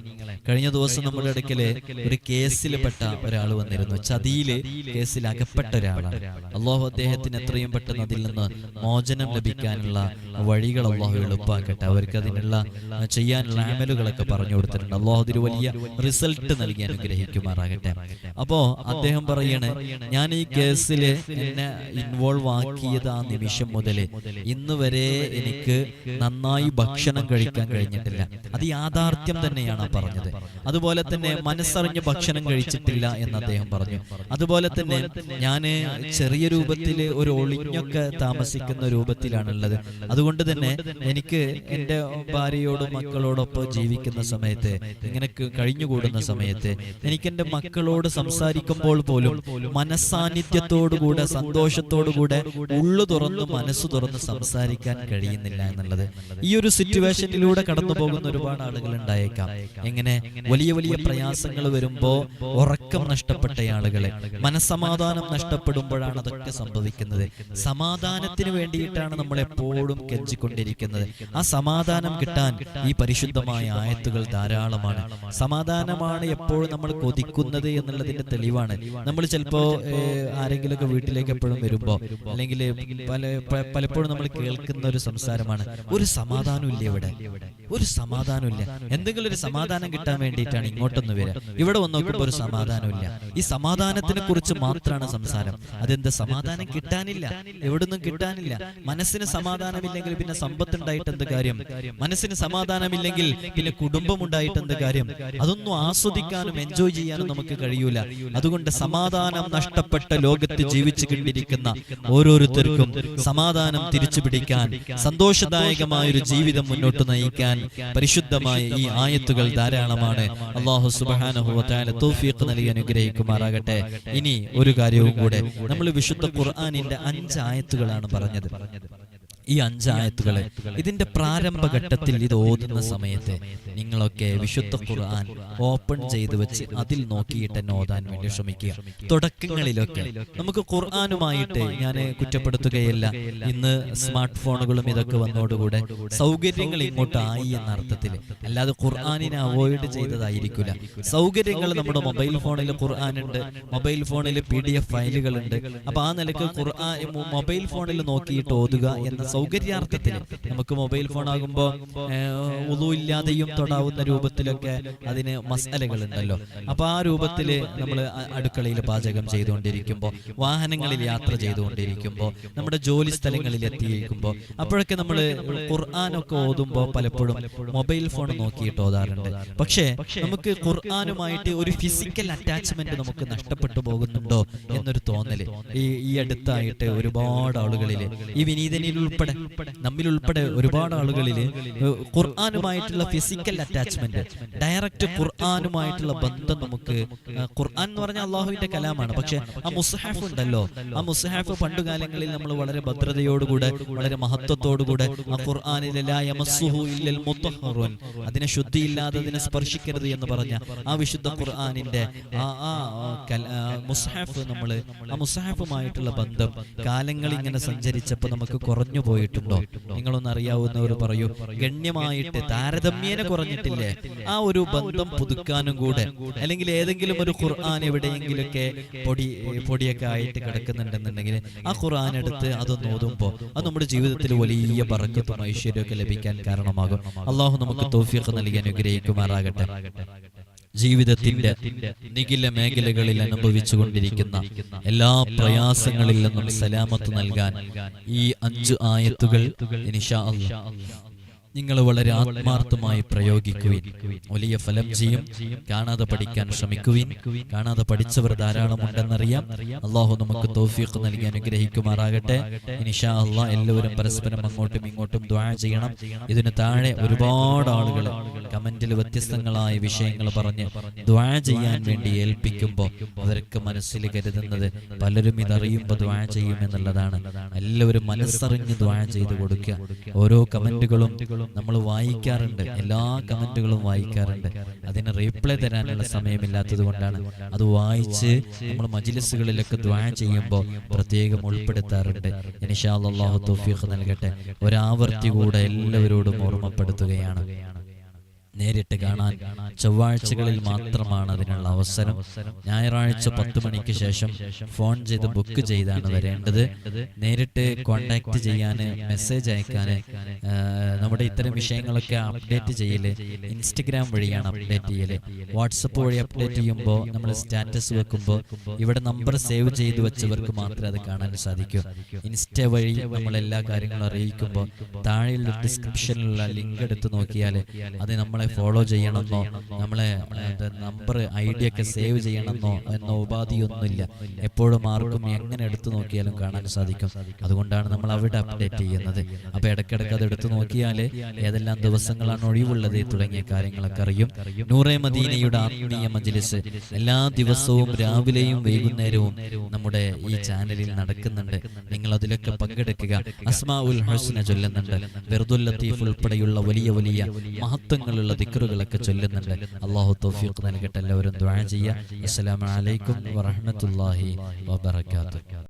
കഴിഞ്ഞ ദിവസം നമ്മുടെ ഇടയ്ക്കൽ ഒരു കേസിൽ പെട്ട ഒരാൾ വന്നിരുന്നു. ചതിയിൽ കേസിൽ അകപ്പെട്ട ഒരാളാണ്. അള്ളാഹു അദ്ദേഹത്തിന് എത്രയും പെട്ടെന്ന് അതിൽ നിന്ന് മോചനം ലഭിക്കാനുള്ള വഴികൾ അള്ളാഹു എളുപ്പാക്കട്ടെ. അവർക്ക് അതിനുള്ള ചെയ്യാനുള്ള ആമലുകളൊക്കെ പറഞ്ഞു കൊടുത്തിട്ടുണ്ട്. അള്ളാഹു അതിന് വലിയ റിസൾട്ട് നൽകി അനുഗ്രഹിക്കുമാറാകട്ടെ. അപ്പോ അദ്ദേഹം പറയാണ് ഞാൻ ഈ കേസിൽ എന്നെ ഇൻവോൾവ് ആക്കിയത് ആ നിമിഷം മുതൽ ഇന്ന് വരെ എനിക്ക് നന്നായി ഭക്ഷണം കഴിക്കാൻ കഴിഞ്ഞിട്ടില്ല. അത് യാഥാർത്ഥ്യം തന്നെയാണ് പറഞ്ഞത്. അതുപോലെ തന്നെ മനസ്സറിഞ്ഞ് ഭക്ഷണം കഴിച്ചിട്ടില്ല എന്ന് അദ്ദേഹം പറഞ്ഞു. അതുപോലെ തന്നെ ഞാൻ ചെറിയ രൂപത്തിൽ ഒരു ഒളിഞ്ഞൊക്കെ താമസിക്കുന്ന രൂപത്തിലാണുള്ളത്. അതുകൊണ്ട് തന്നെ എനിക്ക് എന്റെ ഭാര്യയോടും മക്കളോടൊപ്പം ജീവിക്കുന്ന സമയത്ത് ഇങ്ങനെ കഴിഞ്ഞുകൂടുന്ന സമയത്ത് എനിക്ക് എന്റെ മക്കളോട് സംസാരിക്കുമ്പോൾ പോലും മനസ്സാന്നിധ്യത്തോടുകൂടെ സന്തോഷത്തോടുകൂടെ ഉള്ളു തുറന്ന് മനസ്സ് തുറന്ന് സംസാരിക്കാൻ കഴിയുന്നില്ല എന്നുള്ളത്. ഈ ഒരു സിറ്റുവേഷനിലൂടെ കടന്നു പോകുന്ന ഒരുപാട് ആളുകൾ ഉണ്ടായേക്കാം. എങ്ങനെ വലിയ വലിയ പ്രയാസങ്ങൾ വരുമ്പോ ഉറക്കം നഷ്ടപ്പെട്ട ആളുകളെ മനസ്സമാധാനം നഷ്ടപ്പെടുമ്പോഴാണ് അതൊക്കെ സംഭവിക്കുന്നത്. സമാധാനത്തിന് വേണ്ടിയിട്ടാണ് നമ്മൾ എപ്പോഴും കെഞ്ചിക്കൊണ്ടിരിക്കുന്നത്. ആ സമാധാനം കിട്ടാൻ ഈ പരിശുദ്ധമായ ആയത്തുകൾ ധാരാളമാണ്. സമാധാനമാണ് എപ്പോഴും നമ്മൾ കൊതിക്കുന്നത് എന്നുള്ളതിന്റെ തെളിവാണ്. നമ്മൾ ചിലപ്പോ ആരെങ്കിലുമൊക്കെ വീട്ടിലേക്ക് എപ്പോഴും വരുമ്പോ അല്ലെങ്കിൽ പല പലപ്പോഴും നമ്മൾ കേൾക്കുന്ന ഒരു സംസാരമാണ്. ഒരു സമാധാനം ഇല്ല ഇവിടെ. ഒരു സമാധാനമില്ല എന്തെങ്കിലും ഒരു സമാധാനം കിട്ടാൻ വേണ്ടിയിട്ടാണ് ഇങ്ങോട്ടൊന്ന് വരിക. ഇവിടെ വന്ന് നോക്കുമ്പോൾ ഒരു സമാധാനമില്ല ഈ സമാധാനത്തിനെ കുറിച്ച് മാത്രമാണ് സംസാരം. അതെന്താ സമാധാനം കിട്ടാനില്ല. എവിടുന്നും കിട്ടാനില്ല. മനസ്സിന് സമാധാനമില്ലെങ്കിൽ പിന്നെ സമ്പത്ത് ഉണ്ടായിട്ട് എന്ത് കാര്യം? മനസ്സിന് സമാധാനമില്ലെങ്കിൽ പിന്നെ കുടുംബം ഉണ്ടായിട്ട് എന്ത് കാര്യം? അതൊന്നും ആസ്വദിക്കാനും എൻജോയ് ചെയ്യാനും നമുക്ക് കഴിയൂല. അതുകൊണ്ട് സമാധാനം നഷ്ടപ്പെട്ട ലോകത്ത് ജീവിച്ചു കൊണ്ടിരിക്കുന്ന ഓരോരുത്തർക്കും സമാധാനം തിരിച്ചു പിടിക്കാൻ സന്തോഷദായകമായ ഒരു ജീവിതം മുന്നോട്ട് നയിക്കാൻ പരിശുദ്ധമായ ഈ ആയത്തുകൾ ധാരാളമാണ്. അള്ളാഹു സുബാനഹു തൗഫീഖ് നൽകി അനുഗ്രഹിക്കുമാറാകട്ടെ. ഇനി ഒരു കാര്യവും കൂടെ. നമ്മൾ വിശുദ്ധ ഖുർആാനിന്റെ അഞ്ച് ആയത്തുകളാണ് പറഞ്ഞത്. ഈ അഞ്ചായത്തുകളെ. ഇതിന്റെ പ്രാരംഭഘട്ടത്തിൽ ഇത് ഓതുന്ന സമയത്ത് നിങ്ങളൊക്കെ വിശുദ്ധ ഖുർആൻ ഓപ്പൺ ചെയ്തു വെച്ച് അതിൽ നോക്കിയിട്ട് എന്നെ ഓതാൻ വേണ്ടി ശ്രമിക്കുക. തുടക്കങ്ങളിലൊക്കെ നമുക്ക് ഖുർആാനുമായിട്ട് ഞാൻ കുറ്റപ്പെടുത്തുകയല്ല. ഇന്ന് സ്മാർട്ട് ഫോണുകളും ഇതൊക്കെ വന്നോടുകൂടെ സൗകര്യങ്ങൾ ഇങ്ങോട്ടായി എന്ന അർത്ഥത്തിൽ. അല്ലാതെ ഖുർആാനിനെ അവോയ്ഡ് ചെയ്തതായിരിക്കില്ല സൗകര്യങ്ങൾ നമ്മുടെ മൊബൈൽ ഫോണിൽ ഖുർആൻ ഉണ്ട് മൊബൈൽ ഫോണിൽ പി ഡി എഫ് ഫയലുകളുണ്ട്. അപ്പൊ ആ നിലയ്ക്ക് ഖുർആൻ മൊബൈൽ ഫോണിൽ നോക്കിയിട്ട് ഓതുക എന്ന സൗകര്യാർത്ഥത്തിൽ നമുക്ക് മൊബൈൽ ഫോൺ ആകുമ്പോൾ ഇല്ലാതെയും തൊടാവുന്ന രൂപത്തിലൊക്കെ അതിന് മസാലകൾ ഉണ്ടല്ലോ അപ്പൊ ആ രൂപത്തിൽ നമ്മൾ അടുക്കളയിൽ പാചകം ചെയ്തുകൊണ്ടിരിക്കുമ്പോൾ വാഹനങ്ങളിൽ യാത്ര ചെയ്തുകൊണ്ടിരിക്കുമ്പോൾ നമ്മുടെ ജോലി സ്ഥലങ്ങളിൽ എത്തിയിരിക്കുമ്പോൾ അപ്പോഴൊക്കെ നമ്മൾ ഖുർആാനൊക്കെ ഓതുമ്പോൾ പലപ്പോഴും മൊബൈൽ ഫോൺ നോക്കിയിട്ട് ഓതാറുണ്ട്. പക്ഷേ നമുക്ക് ഖുർആാനുമായിട്ട് ഒരു ഫിസിക്കൽ അറ്റാച്ച്മെന്റ് നമുക്ക് നഷ്ടപ്പെട്ടു പോകുന്നുണ്ടോ എന്നൊരു തോന്നൽ ഈ ഈ അടുത്തായിട്ട് ഒരുപാട് ആളുകളിൽ ഈ വിനീതനിൽ ഉൾപ്പെടെ നമ്മിൽ ഉൾപ്പെടെ ഒരുപാട് ആളുകളിൽ ഖുർആാനുമായിട്ടുള്ള ഫിസിക്കൽ അറ്റാച്ച്മെന്റ് ഡയറക്റ്റ് ഖുർആാനുമായിട്ടുള്ള ബന്ധം നമുക്ക് ഖുർആൻ എന്ന് പറഞ്ഞാൽ അള്ളാഹുവിന്റെ കലാമാണ്. പക്ഷെ ആ മുസ്ഹാഫ് ഉണ്ടല്ലോ. ആ മുസ്ഹാഫ് പണ്ടുകാലങ്ങളിൽ നമ്മൾ വളരെ ഭദ്രതയോടുകൂടെ വളരെ മഹത്വത്തോടുകൂടെ ആ ഖുർആാനിലെ അതിനെ ശുദ്ധിയില്ലാതെ അതിനെ സ്പർശിക്കരുത് എന്ന് പറഞ്ഞ ആ വിശുദ്ധ ഖുർആാനിന്റെ ആ ആ മുസ്ഹാഫ് നമ്മൾ ആ മുസ്ഹാഫുമായിട്ടുള്ള ബന്ധം കാലങ്ങൾ ഇങ്ങനെ സഞ്ചരിച്ചപ്പോൾ നമുക്ക് കുറഞ്ഞു പോയിട്ടുണ്ടോ നിങ്ങളൊന്ന് അറിയാവുന്നവർ പറയൂ. ഗണ്യമായിട്ട് താരതമ്യേന കുറഞ്ഞിട്ടില്ലേ? ആ ഒരു ബന്ധം പുതുക്കാനും കൂടെ. അല്ലെങ്കിൽ ഏതെങ്കിലും ഒരു ഖുർആൻ എവിടെയെങ്കിലൊക്കെ പൊടി പൊടിയൊക്കെ ആയിട്ട് കിടക്കുന്നുണ്ടെന്നുണ്ടെങ്കിൽ ആ ഖുർആൻ എടുത്ത് അതൊന്ന് ഓതുമ്പോൾ അത് നമ്മുടെ ജീവിതത്തിൽ വലിയ പറക്കത്തും ഐശ്വര്യമൊക്കെ ലഭിക്കാൻ കാരണമാകും. അള്ളാഹു നമുക്ക് തോഫിയൊക്കെ നൽകി അനുഗ്രഹിക്കുമാറാകട്ടെ. ജീവിതത്തിന്റെ നികില മേഖലകളിൽ അനുഭവിച്ചു കൊണ്ടിരിക്കുന്ന എല്ലാ പ്രയാസങ്ങളിൽ നിന്നും സലാമത്ത് നൽകാൻ ഈ അഞ്ച് ആയത്തുകൾ അല്ലാ നിങ്ങൾ വളരെ ആത്മാർത്ഥമായി പ്രയോഗിക്കുവിൻ. വലിയ ഫലം ചെയ്യും കാണാതെ പഠിക്കാൻ ശ്രമിക്കുവിൻ. കാണാതെ പഠിച്ചവർ ധാരാളം ഉണ്ടെന്നറിയാം അള്ളാഹു നമുക്ക് തോഫീഖ് നൽകി അനുഗ്രഹിക്കുമാറാകട്ടെ. ഇനിഷാ അള്ളാ എല്ലാവരും പരസ്പരം അങ്ങോട്ടും ഇങ്ങോട്ടും ദ്വാ ചെയ്യണം. ഇതിന് താഴെ ഒരുപാട് ആളുകൾ കമന്റിൽ വ്യത്യസ്തങ്ങളായ വിഷയങ്ങൾ പറഞ്ഞ് ദ്വാ ചെയ്യാൻ വേണ്ടി ഏൽപ്പിക്കുമ്പോൾ അവർക്ക് മനസ്സിൽ കരുതുന്നത് പലരും ഇതറിയുമ്പോൾ ദ്വാ ചെയ്യുമെന്നുള്ളതാണ് എല്ലാവരും മനസ്സറിഞ്ഞ് ദ്വാ ചെയ്ത് കൊടുക്കുക. ഓരോ കമന്റുകളും നമ്മൾ വായിക്കാറുണ്ട്. എല്ലാ കമന്റുകളും വായിക്കാറുണ്ട്. അതിന് റീപ്ലൈ തരാനുള്ള സമയമില്ലാത്തത് കൊണ്ടാണ്. അത് വായിച്ച് നമ്മൾ മജിലിസുകളിലൊക്കെ ദ്വാ ചെയ്യുമ്പോൾ പ്രത്യേകം ഉൾപ്പെടുത്താറുണ്ട്. ഇൻഷാ അള്ളാഹു തൗഫീഖ് നൽകട്ടെ. ഒരാവർത്തി കൂടെ എല്ലാവരോടും ഓർമ്മപ്പെടുത്തുകയാണ്. നേരിട്ട് കാണാൻ ചൊവ്വാഴ്ചകളിൽ മാത്രമാണ് അതിനുള്ള അവസരം. ഞായറാഴ്ച പത്ത് മണിക്ക് ശേഷം ഫോൺ ചെയ്ത് ബുക്ക് ചെയ്താണ് വരേണ്ടത്. നേരിട്ട് കോണ്ടാക്ട് ചെയ്യാൻ മെസ്സേജ് അയക്കാൻ നമ്മുടെ ഇത്തരം വിഷയങ്ങളൊക്കെ അപ്ഡേറ്റ് ചെയ്യൽ ഇൻസ്റ്റഗ്രാം വഴിയാണ് അപ്ഡേറ്റ് ചെയ്യൽ. വാട്സപ്പ് വഴി അപ്ഡേറ്റ് ചെയ്യുമ്പോൾ നമ്മൾ സ്റ്റാറ്റസ് വെക്കുമ്പോൾ ഇവിടെ നമ്പർ സേവ് ചെയ്ത് വെച്ചവർക്ക് മാത്രമേ അത് കാണാൻ സാധിക്കൂ. ഇൻസ്റ്റ വഴി നമ്മൾ എല്ലാ കാര്യങ്ങളും അറിയിക്കുമ്പോൾ താഴെയുള്ള ഡിസ്ക്രിപ്ഷനിലുള്ള ലിങ്ക് എടുത്ത് നോക്കിയാൽ അത് നമ്മളെ ഫോളോ ചെയ്യണമെന്നോ നമ്മളെ നമ്പർ ഐ ഡി ഒക്കെ സേവ് ചെയ്യണമെന്നോ എന്നോ ഉപാധിയൊന്നുമില്ല. എപ്പോഴും ആർക്കും എങ്ങനെ എടുത്തു നോക്കിയാലും കാണാൻ സാധിക്കും. അതുകൊണ്ടാണ് നമ്മൾ അവിടെ അപ്ഡേറ്റ് ചെയ്യുന്നത്. അപ്പൊ ഇടയ്ക്കിടയ്ക്ക് അത് എടുത്തു നോക്കിയാൽ ഏതെല്ലാം ദിവസങ്ങളാണ് ഒഴിവുള്ളത് തുടങ്ങിയ കാര്യങ്ങളൊക്കെ അറിയും. നൂറേ മദീനയുടെ ആത്മീയ മജ്ലിസ് എല്ലാ ദിവസവും രാവിലെയും വൈകുന്നേരവും നമ്മുടെ ഈ ചാനലിൽ നടക്കുന്നുണ്ട്. നിങ്ങൾ അതിലൊക്കെ പങ്കെടുക്കുക. അസ്മാ ഉൽ ഹസ്ന ചൊല്ലുന്നുണ്ട്. വെറുതുൽ ലത്തീഫ് ഉൾപ്പെടെയുള്ള വലിയ വലിയ മഹത്വങ്ങളുള്ള ദിക്റുകളൊക്കെ ചൊല്ലുന്നുണ്ട്. അള്ളാഹു തൗഫീഖ് നൽകട്ടെ. എല്ലാവരും ദ്വാ ചെയ്യുക. അസ്സലാമു അലൈക്കും വറഹ്മത്തുള്ളാഹി വബറകാതുഹു.